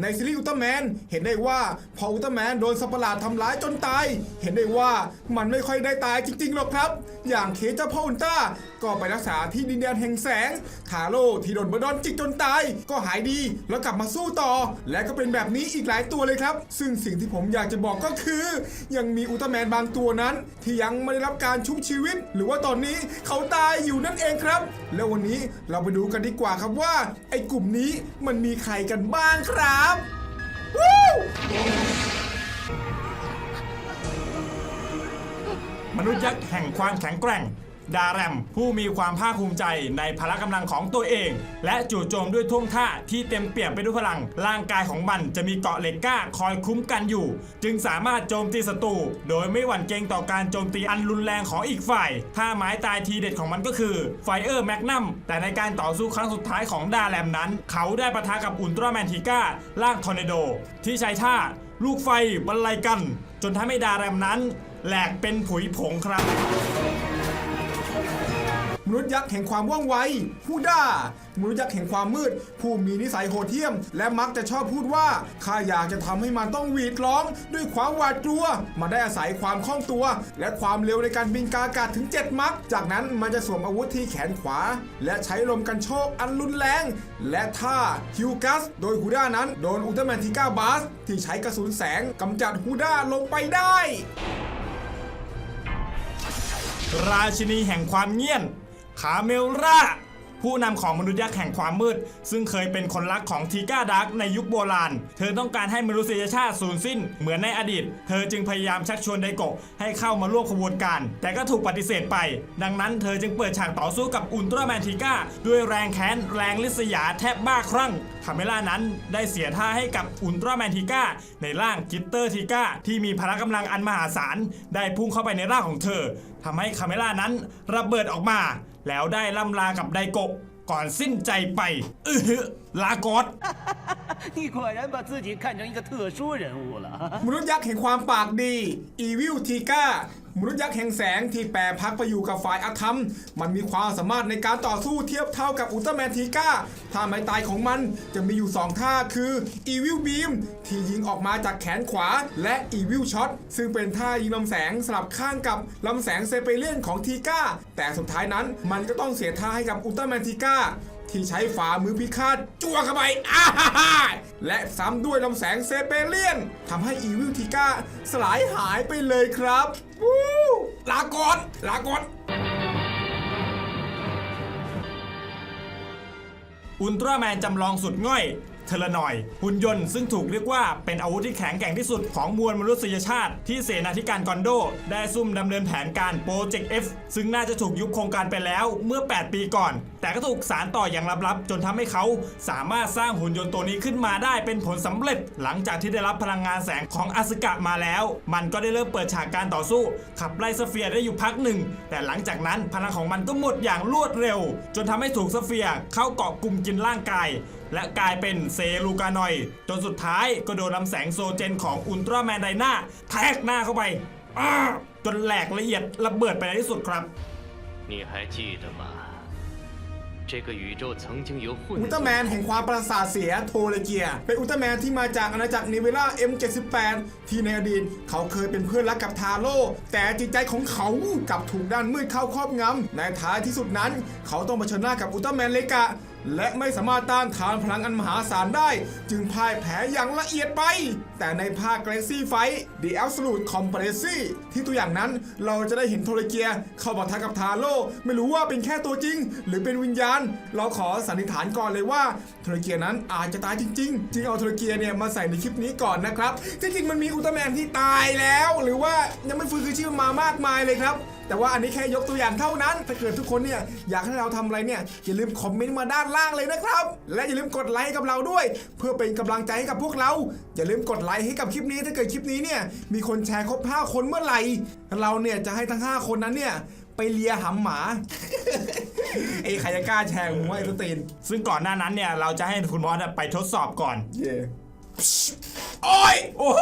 ในซีรีส์อุลตร้าแมนเห็นได้ว่าพออุลตร้าแมนโดนสัปหลาดทำร้ายจนตาย เห็นได้ว่ามันไม่ค่อยได้ตายจริงๆหรอกครับ อย่างเคเจ้าพ่ออุลตร้าก็ไปรักษาที่ดินแดนแห่งแสง ทาโร่ที่โดนบดอนจิกจนตาย ก็หายดีแล้วกลับมาสู้ต่อ และก็เป็นแบบนี้อีกหลายตัวเลยครับ ซึ่งสิ่งที่ผมอยากจะบอกก็คือ ยังมีอุลตร้าแมนบางตัวนั้น ที่ยังไม่ได้รับการชุบชีวิต หรือว่าตอนนี้เขาตายอยู่นั่นเองครับ แล้ววันนี้เราไปดูกันดีกว่าครับว่าไอ้กลุ่มนี้มันมีใครกันบ้างครับวู้มนุษย์ยักษ์แห่งความแข็งแกร่ง ดาแรม ผู้มีความภาคภูมิใจในพละกำลังของตัวเอง และจู่โจมด้วยท่วงท่าที่เต็มเปี่ยมไปด้วยพลัง ร่างกายของมันจะมีเกาะเหล็กก้าคอยคุ้มกันอยู่ จึงสามารถโจมตีศัตรูโดยไม่หวั่นเกรงต่อการโจมตีอันรุนแรงของอีกฝ่ายท่าไม้ตายทีเด็ดของมันก็คือไฟเออร์แมกนัมแต่ในการต่อสู้ครั้งสุดท้ายของดาแรมนั้น เขาได้ปะทะกับอุลตร้าแมนทิก้าร่างทอร์เนโด ที่ใช้ท่าลูกไฟบรรลัยกัน จนทำให้ดาแรมนั้นแหลกเป็นผุยผงครับ มนุษย์ยักษ์แห่งความว่องไวผู้ด้ามนุษย์ยักษ์แห่งความมืด ผู้มีนิสัยโหดเหี้ยม และมักจะชอบพูดว่าข้าอยากจะทำให้มันต้องหวีดร้อง ด้วยความหวาดกลัวมาได้อาศัยความคล่องตัว และความเร็วในการบินกาอากาศถึง 7 มัก จากนั้นมันจะสวมอาวุธที่แขนขวา และใช้ลมกันโชกอันรุนแรง และท่าฮิวกัส โดยฮูด้านั้นโดนอุลตร้าแมนทิก้าบาสที่ใช้กระสุนแสงกำจัดฮูด้าลงไปได้ ราชินีแห่งความเงียน คาเมลราผู้นำของมนุษย์ยักษ์แห่งความมืด ซึ่งเคยเป็นคนรักของทีก้าดักในยุคโบราณ เธอต้องการให้มนุษยชาติสูญสิ้นเหมือนในอดีต เธอจึงพยายามชักชวนไดโกะให้เข้ามาร่วมขบวนการ แต่ก็ถูกปฏิเสธไป ดังนั้นเธอจึงเปิดฉากต่อสู้กับอุลตร้าแมนทีก้าด้วยแรงแค้นแรงลิษยาแทบบ้าคลั่ง คาเมล่านั้นได้เสียท่าให้กับอุลตร้าแมนทิก้าในร่างกิตเตอร์ทิก้าที่มีพละกำลังอันมหาศาลได้พุ่งเข้าไปในร่างของเธอทำให้คาเมล่านั้นระเบิดออกมา แล้วได้ล่ำลากับไดโกะก่อนสิ้นใจไป อือ ลากอด 你果然把自己看成一个特殊人物了。 มนุษย์ยักษ์แห่งความปากดี อีวิลทีก้ามนุษย์ยักษ์แห่งแสงที่แปรพักไปอยู่กับฝ่ายอธรรม มันมีความสามารถในการต่อสู้เทียบเท่ากับอุลตร้าแมนทีก้าท่าไม้ตายของมันจะมีอยู่ 2 ท่าคืออีวิลบีมที่ยิงออกมาจากแขนขวา และอีวิลช็อตซึ่งเป็นท่ายิงลำแสงสลับข้างกับลำแสงเซเปเลียนของทีก้าแต่สุดท้ายนั้นมันก็ต้องเสียท่าให้กับอุลตร้าแมนทีก้า ที่ใช้ฝ่ามือพิฆาตจั่วเข้าไปอ้าฮ่าฮ่าและซ้ำด้วยลำแสงเซเปเลียนทำให้อีวิลทิก้าสลายหายไปเลยครับวู้ลาก่อนลาก่อนอุลตร้าแมนจำลองสุดง่อย เทเลนอยด์หุ่นยนต์ซึ่งถูกเรียกว่าเป็นอาวุธที่แข็งแกร่งที่สุดของมวลมนุษยชาติ ที่เสนาธิการกอนโด ได้ซุ่มดำเนินแผนการโปรเจกต์ F ซึ่งน่าจะถูกยุบโครงการไปแล้วเมื่อ 8 ปีก่อน แต่ก็ถูกสารต่ออย่างลับๆ จนทำให้เขาสามารถสร้างหุ่นยนต์ตัวนี้ขึ้นมาได้เป็นผลสำเร็จ หลังจากที่ได้รับพลังงานแสงของอสกะมาแล้ว มันก็ได้เริ่มเปิดฉากการต่อสู้ ขับไล่สเฟียร์ได้อยู่พักหนึ่ง แต่หลังจากนั้นพลังของมันก็หมดอย่างรวดเร็ว จนทำให้ถูกสเฟียร์เข้าเกาะกลุ่มกินร่างกายและกลายเป็นเซลูกานอยด์จนสุดท้ายก็โดนลำแสงโซเจนของอุลตร้าแมนไดนาแทกหน้าเข้าไปอ้าจนแหลกละเอียดระเบิดไปในที่สุดครับ 你还记得吗？这个宇宙曾经由混 อุลตร้าแมนแห่งความประสาทเสียโทเลเกีย เป็นอุลตร้าแมนที่มาจากอาณาจักรนิเวล่า M78 ที่ในอดีตเขาเคยเป็นเพื่อนรักกับทาโร่แต่จิตใจของเขากลับถูกด้านมืดเข้าครอบงำในท้ายที่สุดนั้น เขาต้องเผชิญหน้ากับอุลตร้าแมนเลกะ และไม่สามารถต้านทานพลังอันมหาศาลได้ จึงพ่ายแพ้อย่างละเอียดไป แต่ในภาค Galaxy Fight The Absolute Conspiracy ที่ตัวอย่างนั้นเราจะได้เห็นโทรเกีย เข้าปะทะกับทาโร่ไม่รู้ว่าเป็นแค่ตัวจริง หรือเป็นวิญญาณ เราขอสันนิษฐานก่อนเลยว่าโทรเกียนั้นอาจจะตายจริง ๆ จึงเอาโทรเกียเนี่ยมาใส่ในคลิปนี้ก่อนนะครับที่จริงมันมีอุลตร้าแมนที่ตายแล้ว หรือว่ายังไม่ฟื้นคืนชีพมามากมายเลยครับ แต่ว่าอันนี้แค่ยกตัวอย่างเท่านั้น ถ้าเกิดทุกคนเนี่ยอยากให้เราทำอะไรเนี่ยอย่าลืมคอมเมนต์มาด้านล่างเลยนะครับ และอย่าลืมกดไลค์ให้กับเราด้วย เพื่อเป็นกำลังใจให้กับพวกเรา อย่าลืมกดไลค์ให้กับคลิปนี้ ถ้าเกิดคลิปนี้เนี่ยมีคนแชร์ครบ 5 คนเมื่อไหร่ เราเนี่ยจะให้ทั้ง 5 คนนั้นเนี่ยไปเลียหำหมาไอ้ใครจะกล้าแชร์มึงไว้สตีน ซึ่งก่อนหน้านั้นเนี่ยเราจะให้คุณมอสไปทดสอบก่อน เย่โอ้ย โอ้โห